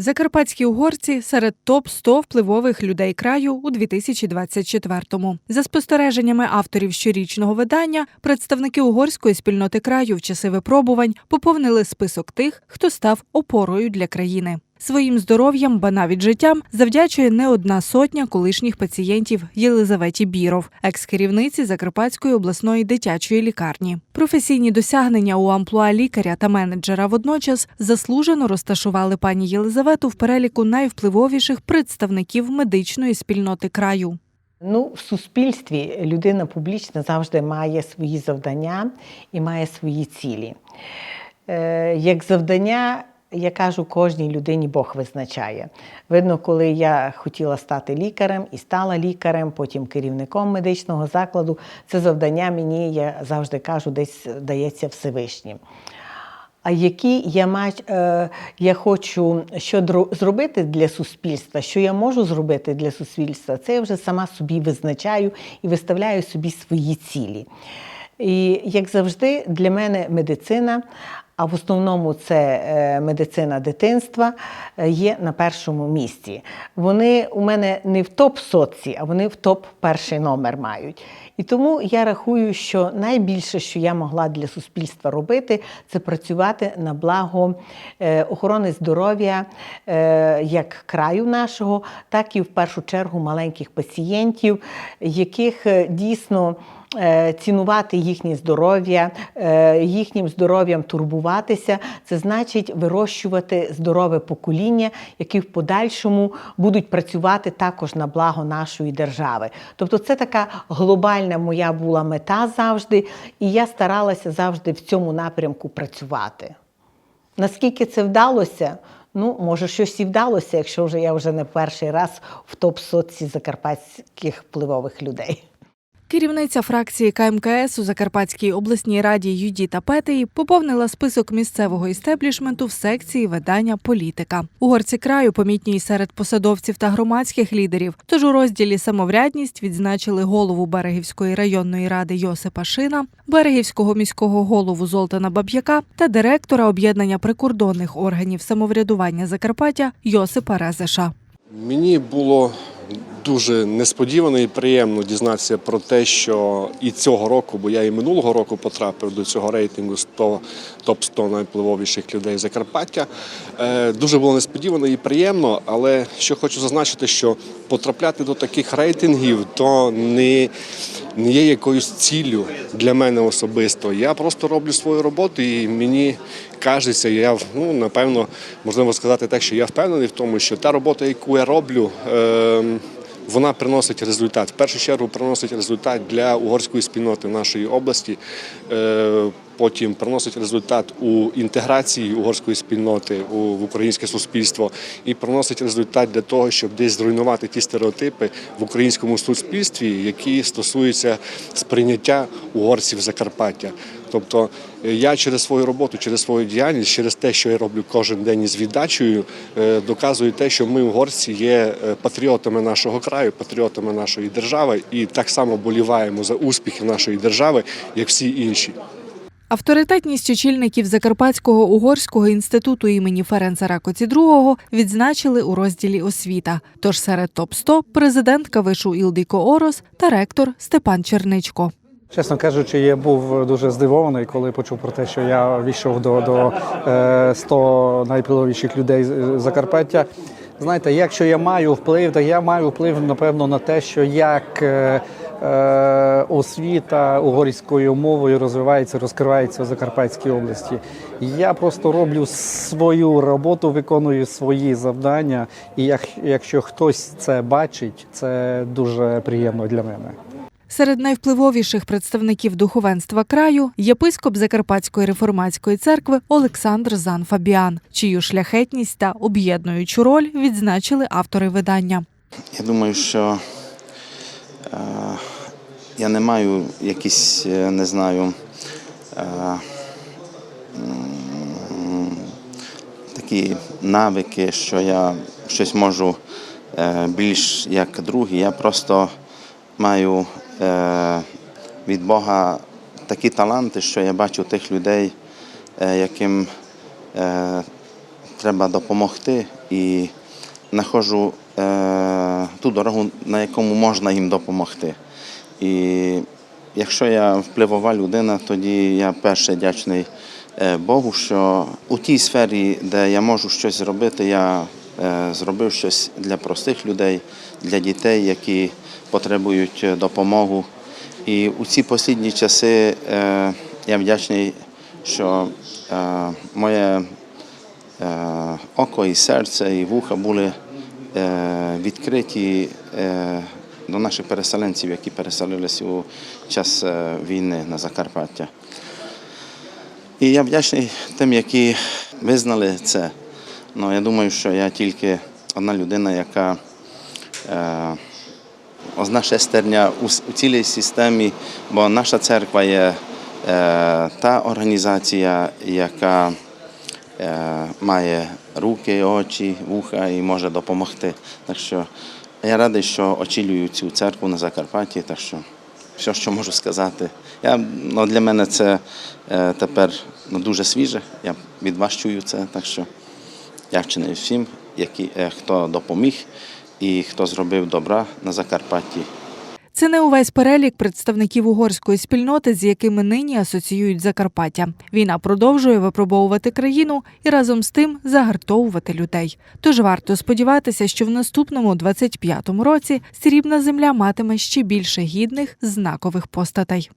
Закарпатські угорці серед топ 100 впливових людей краю у 2024-му. За спостереженнями авторів щорічного видання, представники угорської спільноти краю в часи випробувань поповнили список тих, хто став опорою для країни. Своїм здоров'ям, ба навіть життям завдячує не одна сотня колишніх пацієнтів Єлизаветі Біров, екс-керівниці Закарпатської обласної дитячої лікарні. Професійні досягнення у амплуа лікаря та менеджера водночас заслужено розташували пані Єлизавету в переліку найвпливовіших представників медичної спільноти краю. Ну, в суспільстві людина публічна завжди має свої завдання і має свої цілі. Е, як завдання, я кажу, кожній людині Бог визначає. Видно, коли я хотіла стати лікарем і стала лікарем, потім керівником медичного закладу, це завдання мені, я завжди кажу, десь дається Всевишнім. А які я мать, е, я хочу що зробити для суспільства, що я можу зробити для суспільства, це я вже сама собі визначаю і виставляю собі свої цілі. І як завжди, для мене медицина, а в основному це е, медицина дитинства, е, є на першому місці. Вони у мене не в топ сотці, а вони в топ перший номер мають. І тому я рахую, що найбільше, що я могла для суспільства робити, це працювати на благо е, охорони здоров'я як краю нашого, так і в першу чергу маленьких пацієнтів, яких дійсно цінувати їхнє здоров'я, е, їхнім здоров'ям турбуватися, це значить вирощувати здорове покоління, які в подальшому будуть працювати також на благо нашої держави. Тобто, це така глобальна моя була мета завжди, і я старалася завжди в цьому напрямку працювати. Наскільки це вдалося? Ну, може, щось і вдалося, якщо вже я вже не перший раз в топ-сотці закарпатських впливових людей. Керівниця фракції КМКС у Закарпатській обласній раді Юдіта Петеї поповнила список місцевого істеблішменту в секції видання Політика. Угорці краю помітні й серед посадовців та громадських лідерів. Тож у розділі Самоврядність відзначили голову Берегівської районної ради Йосипа Шина, Берегівського міського голову Золтана Баб'яка та директора об'єднання прикордонних органів самоврядування Закарпаття Йосипа Резеша. Мені було дуже несподівано і приємно дізнатися про те, що і цього року, бо я і минулого року потрапив до цього рейтингу 100, топ 100 найвпливовіших людей Закарпаття. Е, Дуже було несподівано і приємно, але що хочу зазначити, що потрапляти до таких рейтингів то не, не є якоюсь ціллю для мене особисто. Я просто роблю свою роботу і мені кажеться, я ну, напевно можливо сказати так, що я впевнений в тому, що та робота, яку я роблю, е, вона приносить результат. В першу чергу приносить результат для угорської спільноти нашої області. Е, Потім приносить результат у інтеграції угорської спільноти в українське суспільство і приносить результат для того, щоб десь зруйнувати ті стереотипи в українському суспільстві, які стосуються сприйняття угорців Закарпаття. Тобто е, я через свою роботу, через свою діяльність, через те, що я роблю кожен день із віддачею, е, доказую те, що ми, угорці, є е, патріотами нашого краю, патріотами нашої держави, і так само боліваємо за успіхи нашої держави, як всі інші. Авторитетність очільників Закарпатського угорського інституту імені Ференца Ракоці II відзначили у розділі освіта. Тож серед топ 100 президентка вишу Ілдіко Орос та ректор Степан Черничко. Чесно кажучи, я був дуже здивований, коли почув про те, що я війшов до, до е, 100 найвпливовіших людей з Закарпаття. Знаєте, якщо я маю вплив, то я маю вплив, напевно, на те, що як е, е, освіта угорською мовою розвивається, розкривається в Закарпатській області. Я просто роблю свою роботу, виконую свої завдання, і як, якщо хтось це бачить, це дуже приємно для мене. Серед найвпливовіших представників духовенства краю єпископ Закарпатської реформатської церкви Олександр Зан Фабіан, чию шляхетність та об'єднуючу роль відзначили автори видання. Я думаю, що е, я не маю якісь, е, не знаю, е, такі навики, що я щось можу е, більш як другі. Я просто маю від Бога такі таланти, що я бачу тих людей, е, яким е, треба допомогти і знаходжу е, ту дорогу, на якому можна їм допомогти. І якщо я впливова людина, тоді я перше вдячний е, Богу, що у тій сфері, де я можу щось зробити, я е, зробив щось для простих людей, для дітей, які потребують е, допомогу. І у ці останні часи е, я вдячний, що е, моє око і серце, і вуха були відкриті до наших переселенців, які переселилися у час війни на Закарпаття. І я вдячний тим, які визнали це. Ну, я думаю, що я тільки одна людина, яка одна шестерня у, цілій системі, бо наша церква є е, та організація, яка е, має руки, очі, вуха і може допомогти. Так що я радий, що очолюю цю церкву на Закарпатті. Так що все, що можу сказати. Я, ну, для мене це е, тепер ну, дуже свіже. Я від вас чую це. Так що я вчений всім, які, е, хто допоміг і хто зробив добра на Закарпатті. Це не увесь перелік представників угорської спільноти, з якими нині асоціюють Закарпаття. Війна продовжує випробовувати країну і разом з тим загартовувати людей. Тож варто сподіватися, що в наступному 25-му році срібна земля матиме ще більше гідних знакових постатей.